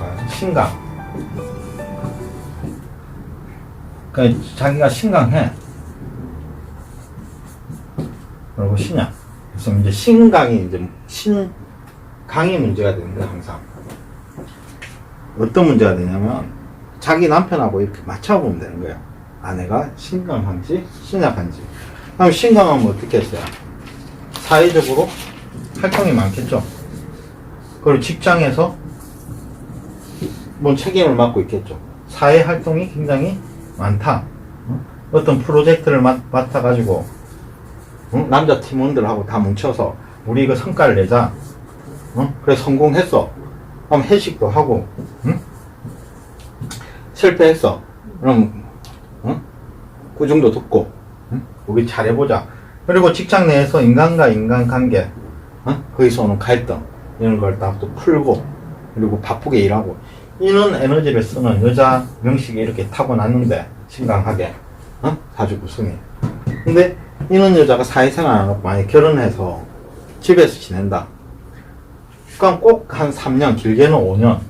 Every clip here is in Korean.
아, 신강. 그러니까 자기가 신강해. 그리고 신약. 그래서 이제 신강이 이제 신강이 문제가 되는 거야 항상. 어떤 문제가 되냐면 자기 남편하고 이렇게 맞춰보면 되는 거예요. 아내가 신강한지 신약한지. 그럼 신강하면 어떻게 했어요? 사회적으로 활동이 많겠죠. 그리고 직장에서 뭐 책임을 맡고 있겠죠. 사회 활동이 굉장히 많다. 어? 어떤 프로젝트를 맡, 맡아가지고 어? 남자 팀원들하고 다 뭉쳐서 우리 이거 성과를 내자. 어? 그래 성공했어. 그럼 회식도 하고 응? 실패했어. 그럼 어? 꾸중도 듣고 응? 우리 잘해보자. 그리고 직장 내에서 인간과 인간 관계 어? 거기서 오는 갈등 이런 걸 다 또 풀고 그리고 바쁘게 일하고 이런 에너지를 쓰는 여자 명식이 이렇게 타고났는데 신강하게 어? 사주 구성이 근데 이런 여자가 사회생활 안 하고 만약 결혼해서 집에서 지낸다 그럼 꼭 한 3년 길게는 5년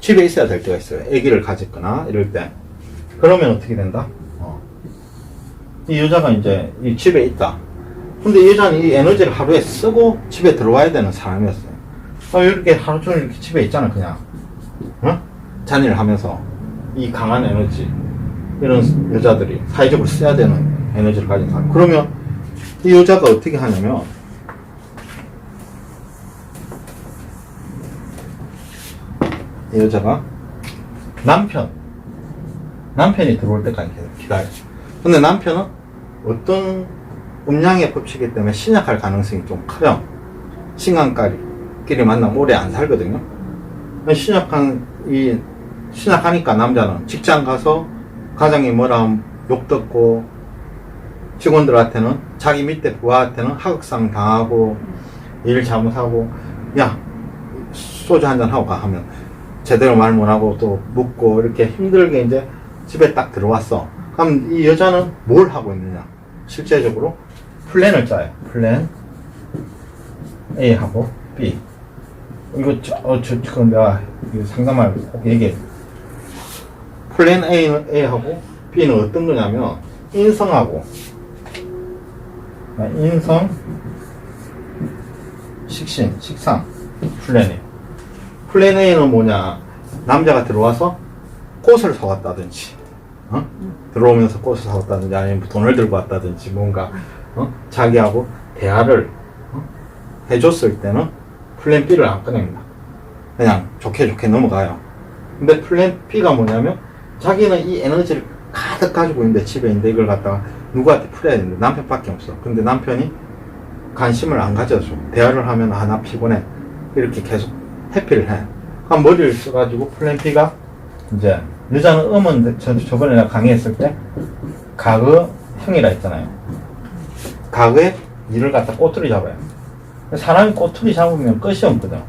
집에 있어야 될 때가 있어요 아기를 가졌거나 이럴 때 그러면 어떻게 된다? 어. 이 여자가 이제 이 집에 있다. 근데 이 여자는 이 에너지를 하루에 쓰고 집에 들어와야 되는 사람이었어요. 어, 이렇게 하루 종일 이렇게 집에 있잖아, 그냥. 어? 잔일을 하면서. 이 강한 에너지. 이런 여자들이 사회적으로 써야 되는 에너지를 가진 사람. 그러면 이 여자가 어떻게 하냐면, 이 여자가 남편, 남편이 들어올 때까지 기다려. 근데 남편은 어떤 음양의 법칙이기 때문에 신약할 가능성이 좀 커요. 신강까지끼리 만나면 오래 안 살거든요. 신약한, 이, 신약하니까 남자는 직장 가서 가장이 뭐라 하면 욕 듣고 직원들한테는 자기 밑에 부하한테는 하극상 당하고 일 잘못하고 야 소주 한잔 하고 가 하면 제대로 말 못하고 또 묻고 이렇게 힘들게 이제 집에 딱 들어왔어. 그럼 이 여자는 뭘 하고 있느냐? 실제적으로 플랜을 짜요. 플랜 A하고 B. 이거 저, 어, 저, 지금 내가 상담할 꼭 얘기해. 플랜 A는 A하고 B는 어떤 거냐면 인성하고 아, 인성, 식신, 식상 플랜이. 플랜 A는 뭐냐? 남자가 들어와서 꽃을 사왔다든지, 어? 들어오면서 꽃을 사왔다든지, 아니면 돈을 들고 왔다든지, 뭔가, 어? 자기하고 대화를, 어? 해줬을 때는 플랜 B를 안 꺼냅니다. 그냥 좋게 좋게 넘어가요. 근데 플랜 B가 뭐냐면, 자기는 이 에너지를 가득 가지고 있는데, 집에 있는데, 이걸 갖다가 누구한테 풀어야 되는데, 남편밖에 없어. 근데 남편이 관심을 안 가져줘. 대화를 하면, 아, 나 피곤해. 이렇게 계속 회피를 해. 그럼 머리를 써가지고 플랜 B가 이제 여자는 음은 저, 저번에 강의했을 때 가그 형이라 했잖아요. 가그에 일을 갖다 꼬투리 잡아요. 사람이 꼬투리 잡으면 끝이 없거든.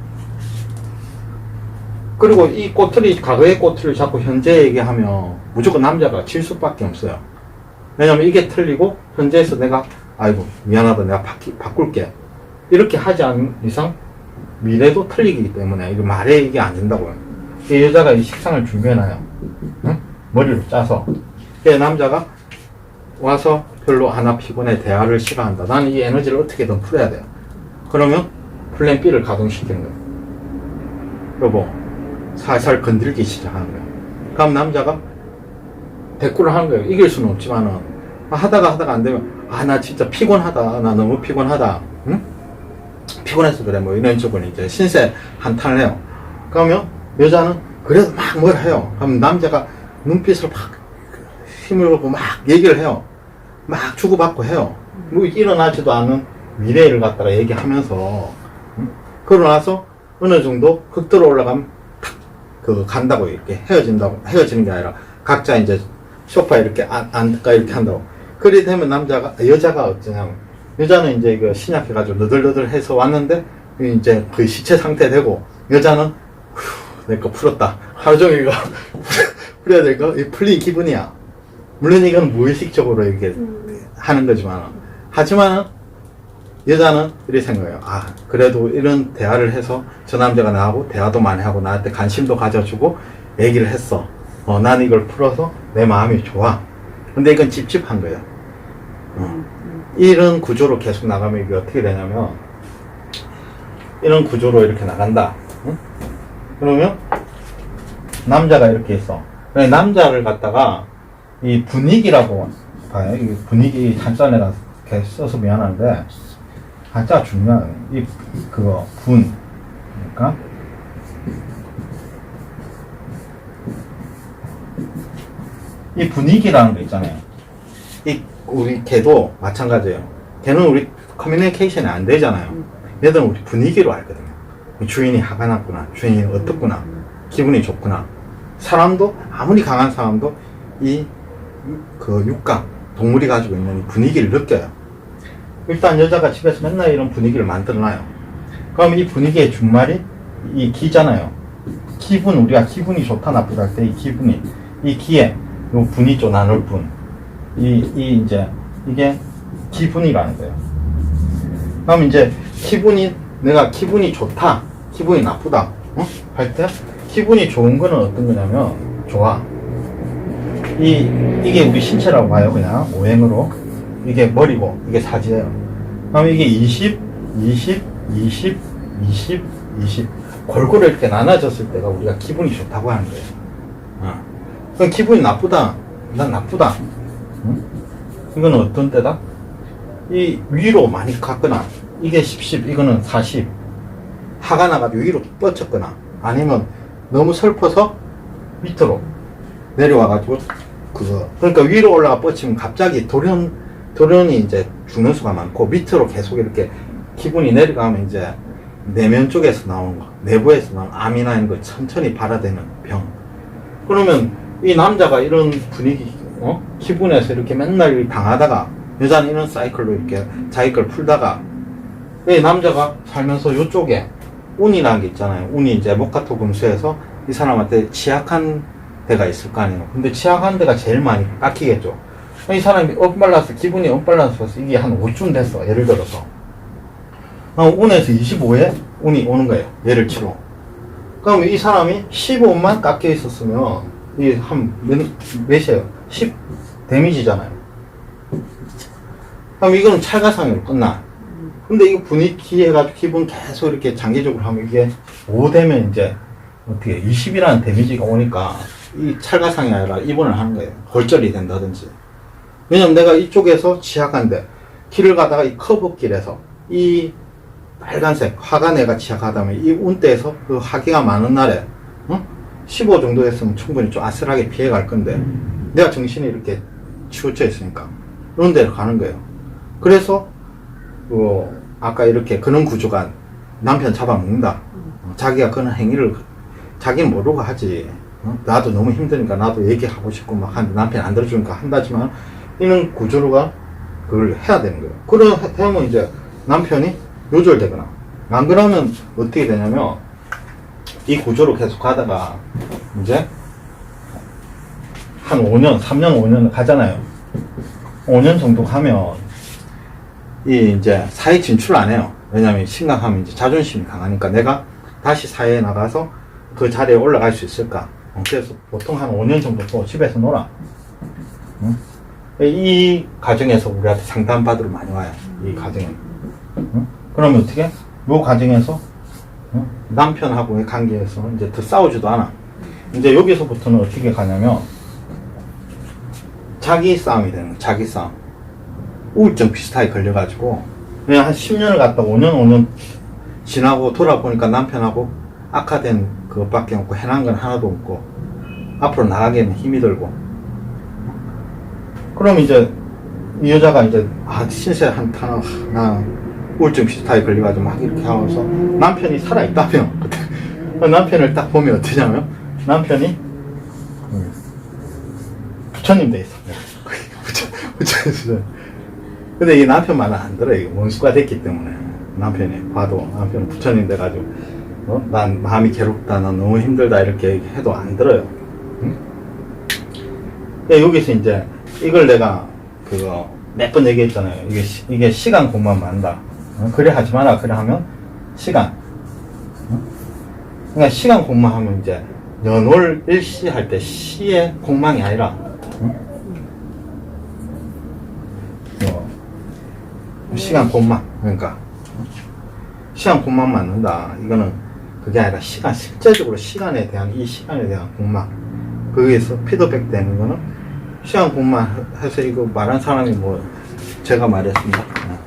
그리고 이 꼬투리, 가그의 꼬투리를 잡고 현재 얘기하면 무조건 남자가 질 수밖에 없어요. 왜냐면 이게 틀리고 현재에서 내가 아이고 미안하다 내가 바퀴, 바꿀게 이렇게 하지 않은 이상 미래도 틀리기 때문에 이거 말에 이게 안 된다고요. 이 여자가 이 식상을 준비해놔요. 응? 머리를 짜서. 그 남자가 와서 별로 하나 피곤해 대화를 싫어한다. 나는 이 에너지를 어떻게든 풀어야 돼요. 그러면 플랜 B를 가동시키는 거예요. 여보, 살살 건들기 시작하는 거예요. 그럼 남자가 대꾸를 하는 거예요. 이길 수는 없지만은 아, 하다가 하다가 안 되면 아 나 진짜 피곤하다. 나 너무 피곤하다. 응? 피곤해서 그래 뭐 이런 쪽은 이제 신세 한탄을 해요. 그러면 여자는 그래도 막 뭘 해요. 그럼 남자가 눈빛을 막 힘을 받고 막 얘기를 해요. 막 주고받고 해요. 뭐 일어나지도 않은 미래를 갖다가 얘기하면서 응? 그러고 나서 어느 정도 극도로 올라가면 탁 그 간다고 이렇게 헤어진다고 헤어지는 게 아니라 각자 이제 소파에 이렇게 안, 앉까 이렇게 한다고. 그리 되면 남자가 여자가 어쩌냐면 여자는 이제 그 신약해가지고 너덜너덜 해서 왔는데 이제 거의 시체 상태 되고 여자는 내거 풀었다 하루 종일 이거 풀어야 될거 풀린 기분이야 물론 이건 무의식적으로 이렇게 하는 거지만 하지만은 여자는 이렇게 생각해요. 아, 그래도 이런 대화를 해서 저 남자가 나하고 대화도 많이 하고 나한테 관심도 가져주고 얘기를 했어. 어, 나는 이걸 풀어서 내 마음이 좋아. 근데 이건 찝찝한 거예요. 어. 이런 구조로 계속 나가면 이게 어떻게 되냐면, 이런 구조로 이렇게 나간다. 응? 그러면, 남자가 이렇게 있어. 남자를 갖다가, 이 분위기라고 봐요. 이 분위기 한자내가 이렇게 써서 미안한데, 한자 중요한, 이, 그거, 분. 그러니까, 이 분위기라는 거 있잖아요. 이 우리 걔도 마찬가지예요. 걔는 우리 커뮤니케이션이 안 되잖아요. 얘들은 우리 분위기로 알거든요. 이 주인이 화가 났구나, 주인이 어떻구나, 기분이 좋구나. 사람도 아무리 강한 사람도 이 그 육감 동물이 가지고 있는 이 분위기를 느껴요. 일단 여자가 집에서 맨날 이런 분위기를 만들어놔요. 그럼 이 분위기의 준말이 이 기잖아요. 기분 우리가 기분이 좋다 나쁘다 할 때 이 기분이 이 기에 요 분이 좀 나눌 분. 이, 이 이제 이게 기분이라는 거예요. 그럼 이제 기분이 내가 기분이 좋다, 기분이 나쁘다, 어? 할 때 기분이 좋은 거는 어떤 거냐면 좋아. 이 이게 우리 신체라고 봐요, 그냥 오행으로 이게 머리고 이게 사지예요. 그럼 이게 20, 20, 20, 20, 20 골고루 이렇게 나눠졌을 때가 우리가 기분이 좋다고 하는 거예요. 어. 그럼 기분이 나쁘다. 난 나쁘다. 응? 이거는 어떤 때다? 이 위로 많이 갔거나, 이게 10, 10, 이거는 40. 화가 나가지고 위로 뻗쳤거나, 아니면 너무 슬퍼서 밑으로 내려와가지고, 그거. 그러니까 위로 올라가 뻗치면 갑자기 돌연, 돌연이 이제 죽는 수가 많고, 밑으로 계속 이렇게 기분이 내려가면 이제 내면 쪽에서 나오는 거, 내부에서 나오는 암이나 이런 거 천천히 발화되는 병. 그러면 이 남자가 이런 분위기, 어? 기분에서 이렇게 맨날 당하다가 여자는 이런 사이클로 이렇게 자기 걸 풀다가 이 남자가 살면서 요쪽에 운이라는 게 있잖아요. 운이 이제 목화토 금수에서 이 사람한테 취약한 데가 있을 거 아니에요. 근데 취약한 데가 제일 많이 깎이겠죠. 이 사람이 업발라서 기분이 업발라서 이게 한 5쯤 됐어. 예를 들어서. 어, 운에서 25에 운이 오는 거예요. 예를 치로. 그럼 이 사람이 15만 깎여 있었으면 이한 몇이에요? 10 데미지잖아요. 그럼 이거는 찰가상으로 끝나. 근데 이거 분위기 해가지고 기분 계속 이렇게 장기적으로 하면 이게 5 되면 이제 어떻게 20이라는 데미지가 오니까 이 찰가상이 아니라 입원을 하는 거예요. 골절이 된다든지. 왜냐면 내가 이쪽에서 취약한데 길을 가다가 이 커브 길에서 이 빨간색 화가 내가 취약하다면 이 운대에서 그 화기가 많은 날에 어? 15 정도 됐으면 충분히 좀 아슬하게 피해갈 건데 내가 정신이 이렇게 치우쳐 있으니까 이런 데로 가는 거예요. 그래서 그 아까 이렇게 그런 구조가 남편 잡아먹는다. 어, 자기가 그런 행위를 자기는 모르고 하지. 어? 나도 너무 힘드니까 나도 얘기하고 싶고 막 하는데 남편 안 들어주니까 한다지만 이런 구조로가 그걸 해야 되는 거예요. 그러면 이제 남편이 요절되거나 안 그러면 어떻게 되냐면 이 구조로 계속 가다가 이제 한 5년, 3년, 5년 가잖아요. 5년 정도 가면 이 이제 사회 진출 안 해요. 왜냐면 심각하면 이제 자존심이 강하니까 내가 다시 사회에 나가서 그 자리에 올라갈 수 있을까? 어, 그래서 보통 한 5년 정도 또 집에서 놀아. 응? 이 과정에서 우리한테 상담받으러 많이 와요. 이 과정에. 응? 그러면 어떻게? 요 과정에서 응? 남편하고의 관계에서 이제 더 싸우지도 않아. 이제 여기서부터는 어떻게 가냐면 자기 싸움이 되는 거야. 자기 싸움. 우울증 비슷하게 걸려가지고 그냥 한 10년을 갔다 5년 5년 지나고 돌아보니까 남편하고 악화된 그것밖에 없고 해난 건 하나도 없고 앞으로 나가기에는 힘이 들고. 그럼 이제 이 여자가 이제 아 신세 한탄 나 우울증 비슷하게 걸려가지고 막 이렇게 하면서 남편이 살아있다며 남편을 딱 보면 어떠냐면 남편이 부처님 돼 있어. 부처 부처님 근데 이 남편 말은 안 들어 이게 원수가 됐기 때문에 남편이 봐도 남편은 부처님 돼가지고 어? 난 마음이 괴롭다 난 너무 힘들다 이렇게 해도 안 들어요 응? 그러니까 여기서 이제 이걸 내가 그거 몇 번 얘기했잖아요 이게 시, 이게 시간 공부만 만다 어, 그래 하지 마라. 그래 하면 시간. 어? 그러니까 시간 공망하면 이제 연월 일시 할 때 시의 공망이 아니라 어? 어, 시간 공망 그러니까 어? 시간 공망 맞는다. 이거는 그게 아니라 시간 실제적으로 시간에 대한 이 시간에 대한 공망 거기에서 피드백 되는 거는 시간 공망 해서 이거 말한 사람이 뭐 제가 말했습니다. 어.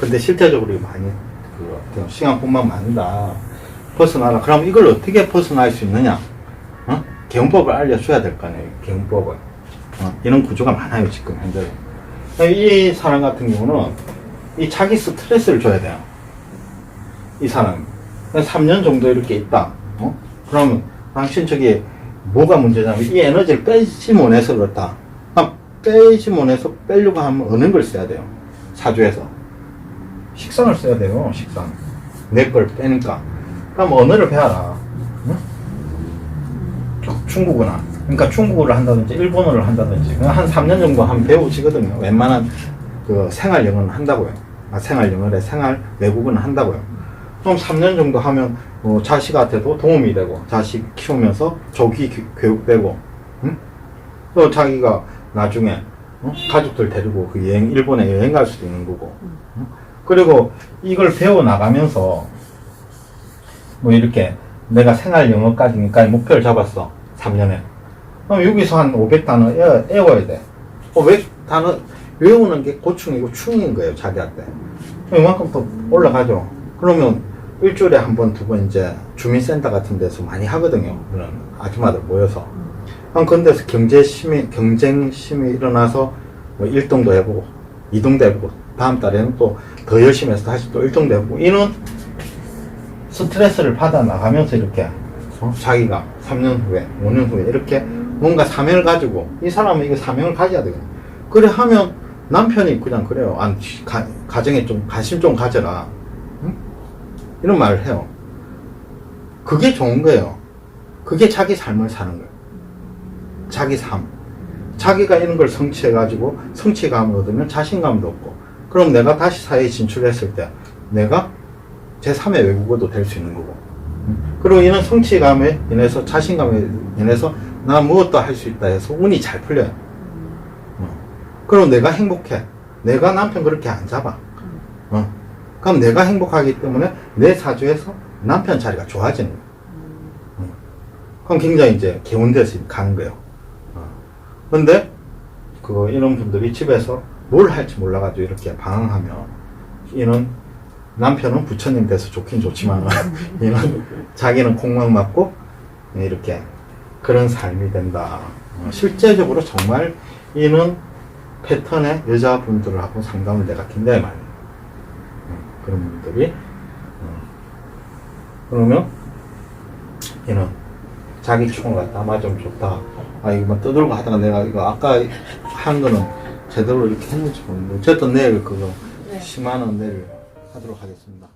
근데 실제적으로 많이 그? 시간 공망 맞는다. 벗어나라. 그럼 이걸 어떻게 벗어날 수 있느냐? 어? 개운법을 알려줘야 될 거 아니에요. 개운법을. 어, 이런 구조가 많아요, 지금 현재. 이 사람 같은 경우는 이 자기 스트레스를 줘야 돼요. 이 사람. 3년 정도 이렇게 있다. 어? 그러면 당신 저기 뭐가 문제냐면 이 에너지를 빼지 못해서 그렇다. 아, 빼지 못해서 빼려고 하면 어느 걸 써야 돼요. 사주에서. 식상을 써야 돼요, 식상. 내 걸 빼니까. 그럼 언어를 배워라. 응? 중국어나. 그러니까 중국어를 한다든지 일본어를 한다든지 한 3년 정도 하면 배우시거든요. 웬만한 그 생활 영어는 한다고요. 아, 생활 영어래 생활 외국어는 한다고요. 그럼 3년 정도 하면 어, 자식한테도 도움이 되고 자식 키우면서 조기 교- 교육되고 응? 또 자기가 나중에 어? 가족들 데리고 그 여행 일본에 여행 갈 수도 있는 거고 응? 그리고 이걸 배워 나가면서 뭐 이렇게 내가 생활 영어까지니까 목표를 잡았어 3년에 그럼 여기서 한 500단어 외워, 외워야 돼 500단어 외우는 게 고충이고 충인 거예요 자기한테 이만큼 더 올라가죠 그러면 일주일에 한 번, 두 번 이제 주민센터 같은 데서 많이 하거든요. 그런 아줌마들 모여서. 그럼 그런 데서 경제심이, 경쟁심이 일어나서 뭐 1등도 해보고, 2등도 해보고, 다음 달에는 또 더 열심히 해서 다시 또 1등도 해보고, 이런 스트레스를 받아 나가면서 이렇게 어? 자기가 3년 후에, 5년 후에 이렇게 뭔가 사명을 가지고, 이 사람은 이거 사명을 가져야 되거든요. 그래 하면 남편이 그냥 그래요. 안, 가, 가정에 좀 관심 좀 가져라. 이런 말을 해요. 그게 좋은 거예요. 그게 자기 삶을 사는 거예요. 자기 삶. 자기가 이런 걸 성취해가지고 성취감을 얻으면 자신감도 얻고 그럼 내가 다시 사회에 진출했을 때 내가 제3의 외국어도 될 수 있는 거고 그리고 이런 성취감에 인해서 자신감에 인해서 나 무엇도 할 수 있다 해서 운이 잘 풀려요. 어. 그럼 내가 행복해. 내가 남편 그렇게 안 잡아. 어. 그럼 내가 행복하기 때문에 내 사주에서 남편 자리가 좋아지는 거예요. 어. 그럼 굉장히 이제 개운돼서 가는 거예요. 어. 근데 그 이런 분들이 집에서 뭘 할지 몰라가지고 이렇게 방황하면 이런 남편은 부처님 돼서 좋긴 좋지만 이런 자기는 공망 맞고 이렇게 그런 삶이 된다. 어, 실제적으로 정말 이런 패턴의 여자분들하고 상담을 내가 굉장히 많이 그런 분들이 어, 그러면 이런 자기 추궁 같다 아마 좀 좋다 아 이거 막 떠들고 하다가 내가 이거 아까 한 거는 제대로 이렇게 했는지 모르겠는데 어쨌든 내일 그거 네. 10만 원 내일 하도록 하겠습니다